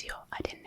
gibi benziyor. Adı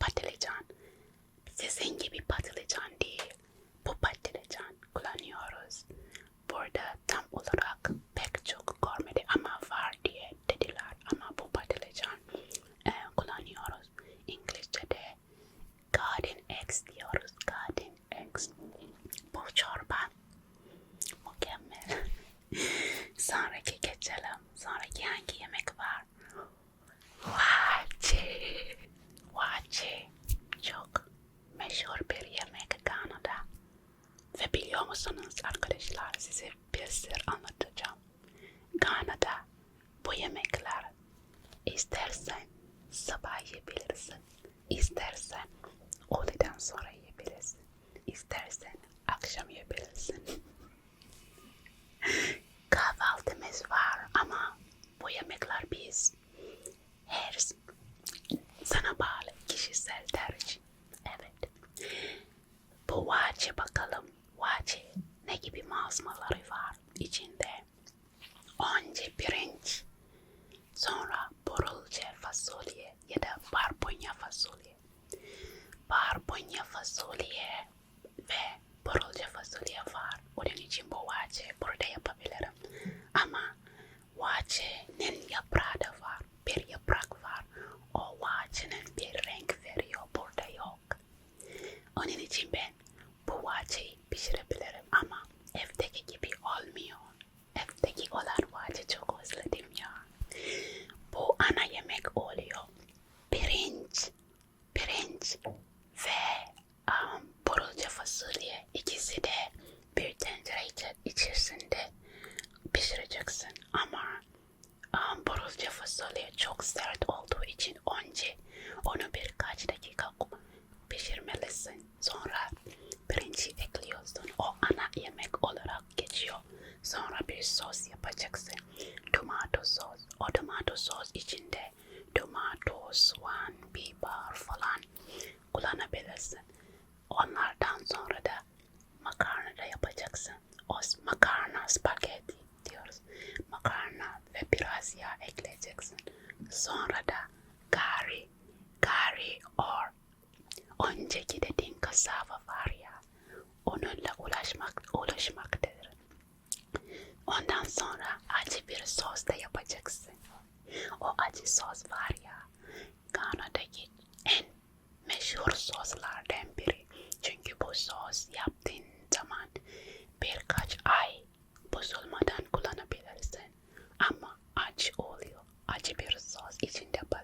patlıcan. Sizin gibi patlıcan değil. Bu patlıcan kullanıyoruz. Burada tam olarak pek çok görmedi ama var diye dediler ama bu patlıcan e, kullanıyoruz. İngilizce'de garden eggs diyoruz. Garden eggs. Bu çorba mükemmel. sonraki geçelim. Sonraki hangi yemek var? Vahçe. Wachi çok meşhur bir yemek Kanada. Ve biliyor musunuz arkadaşlar size bir sır anlatacağım. Kanada bu yemekler istersen sabah yiyebilirsin, istersen öğleden sonra yiyebilirsin, istersen akşam yiyebilirsin. Kahvaltımız var ama bu yemekler kızmaları var içinde. Önce pirinç, sonra borulce fasulye ya da barbunya fasulye. Barbunya fasulye ve borulce fasulye var. Onun için bu vaçe burada yapabilirim. Ama vaçenin yaprağı da Sonra da gari, gari or. Önceki dediğin kasaba var ya, onunla ulaşmak, ulaşmaktadır. Ondan sonra acı bir sos da yapacaksın. O acı sos var ya, Kanada'daki en meşhur soslardan biri. Çünkü bu sos yaptığın zaman birkaç ay bozulmadan kullanabilirsin. Ama acı oluyor. Acı bir 一起聊吧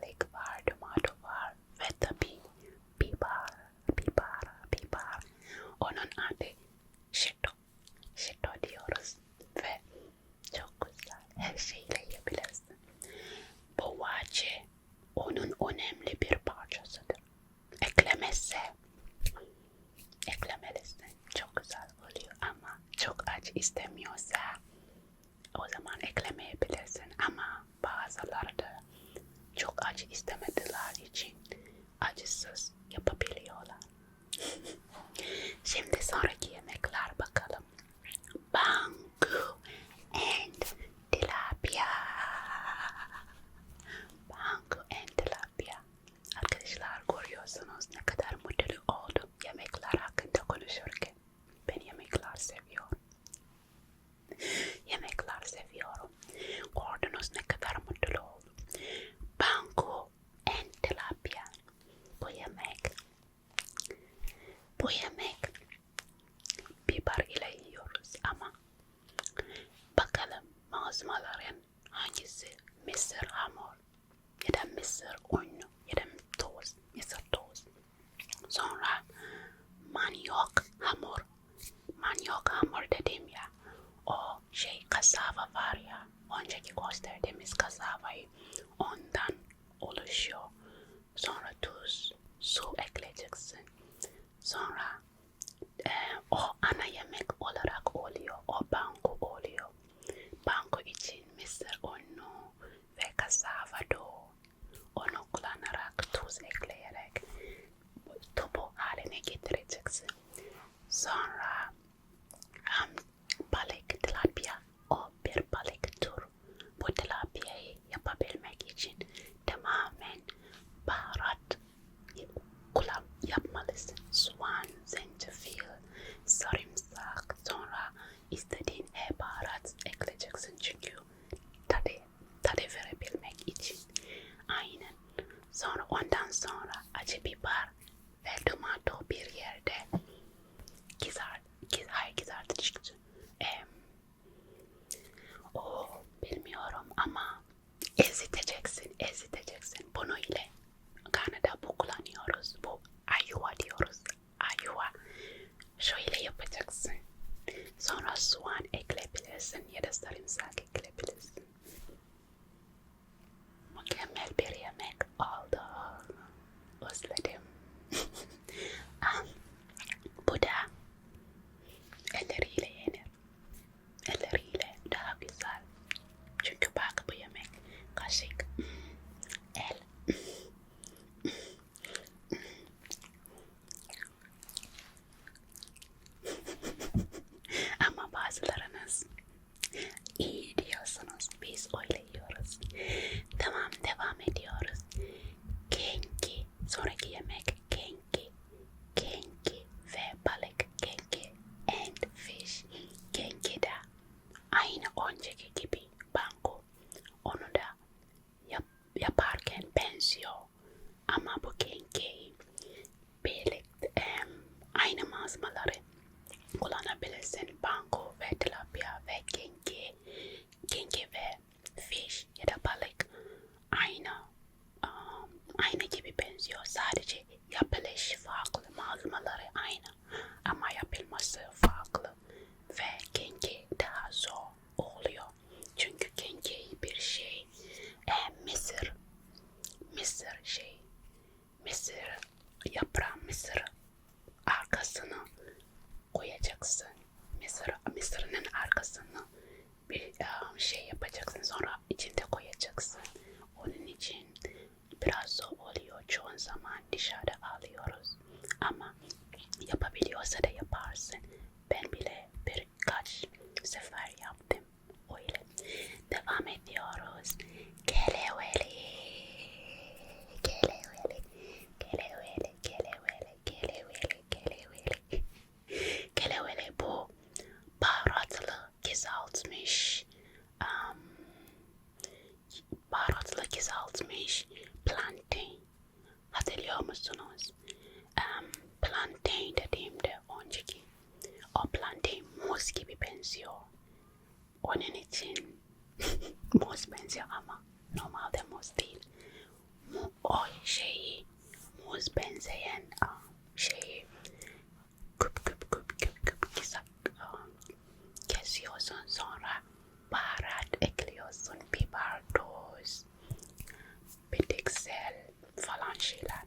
falan şeyler.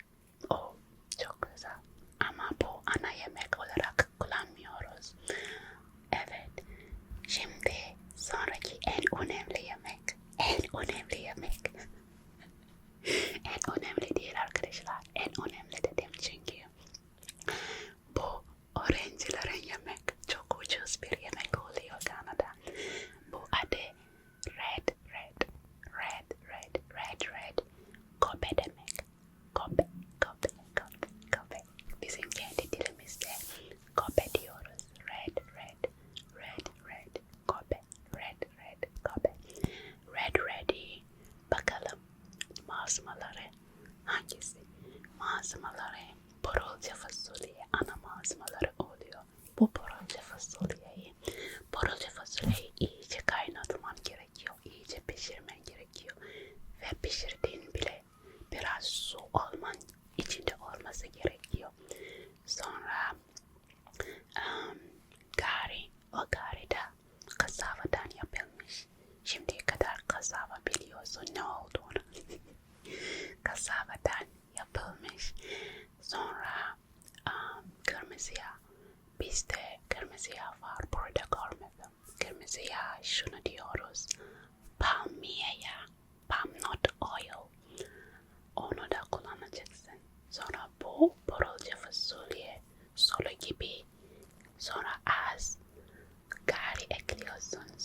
O çok güzel. Ama bu ana yemek olarak kullanmıyoruz. Evet. Şimdi sonraki en önemli yemek. En önemli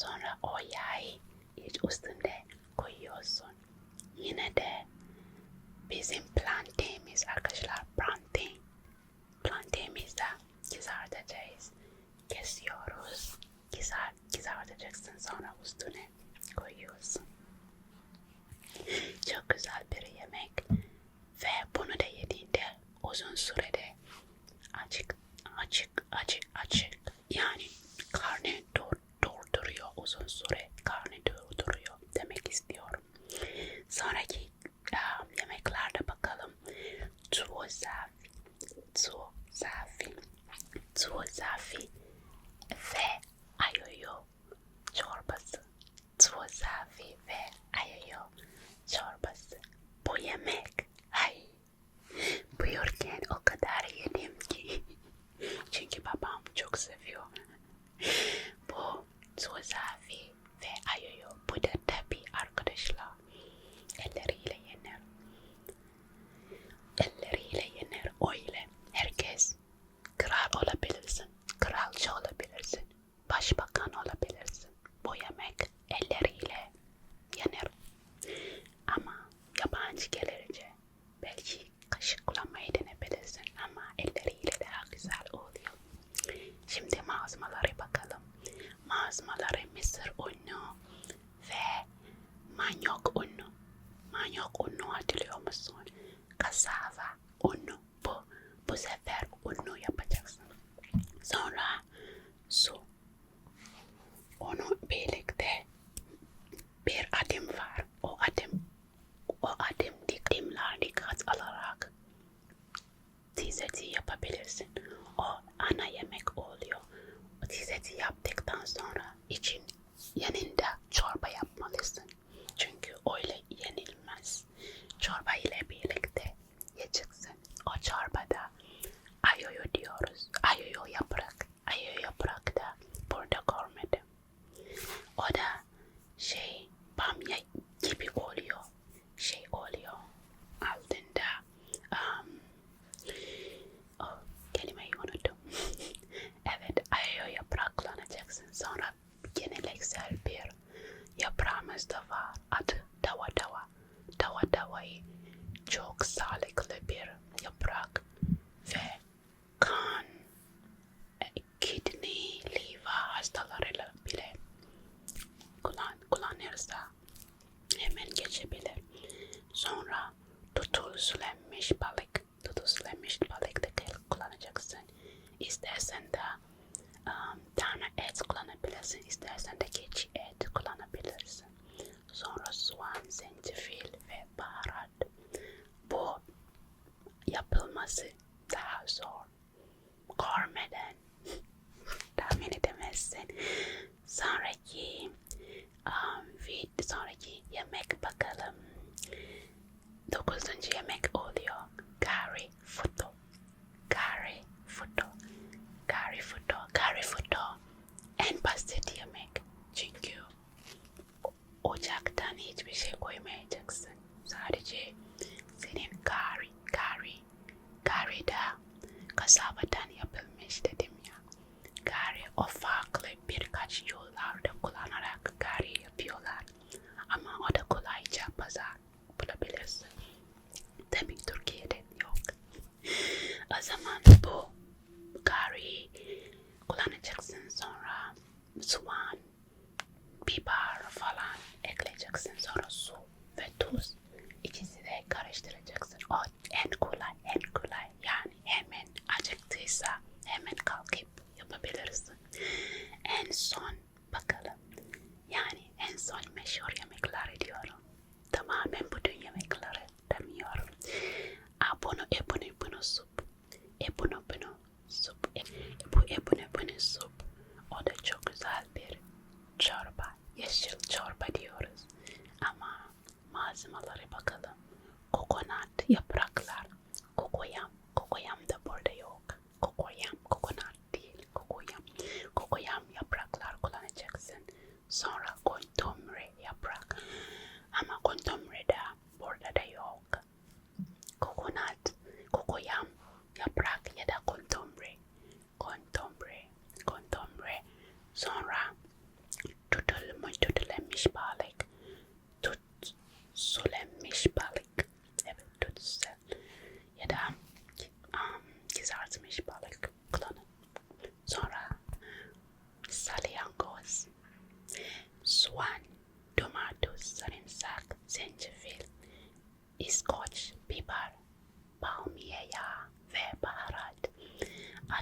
Sonra o yay iç üstünde koyuyorsun. Yine de bizim plantaimiz arkadaşlar plantain. Plantaimizde kızartacağız. Kesiyoruz. Kızar, kızartacaksın sonra üstüne koyuyorsun. Çok güzel bir yemek ve bunu da yediğinde uzun sürede açık açık açık açık yani uzun süre karnı doyuruyor demek istiyorum. Sonraki um, yemeklerde bakalım. Tuo zafi, tuo zafi, tuo zafi ve ayoyo çorbası. Tuo zafi ve ayoyo çorbası. Bu yemeği estás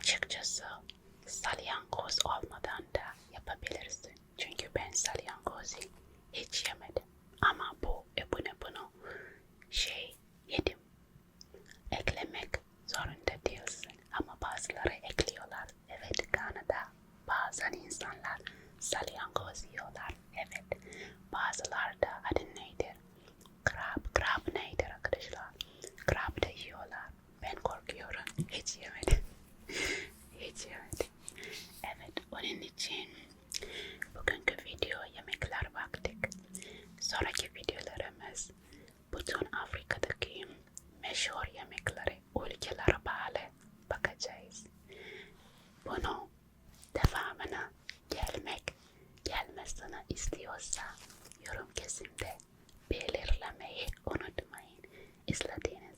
Açıkçası salyangoz olmadan da yapabilirsin. Çünkü ben salyangozu hiç yemedim. Ama bu e bunu şey yedim. Eklemek zorunda değilsin. Ama bazıları ekliyorlar. Evet Kanada bazen insanlar salyangoz yiyorlar. Evet. Bazıları da adı nedir? Krab. Krab nedir arkadaşlar? Krab da yiyorlar. Ben korkuyorum. Hiç yemedim. Hiç. Evet onun için bugünkü video yemekler baktık. Sonraki videolarımız bütün Afrika'daki meşhur yemekleri ülkelere bağlı bakacağız. Bunu devamına gelmek gelmesini istiyorsa yorum kesimde belirlemeyi unutmayın. İzlediğiniz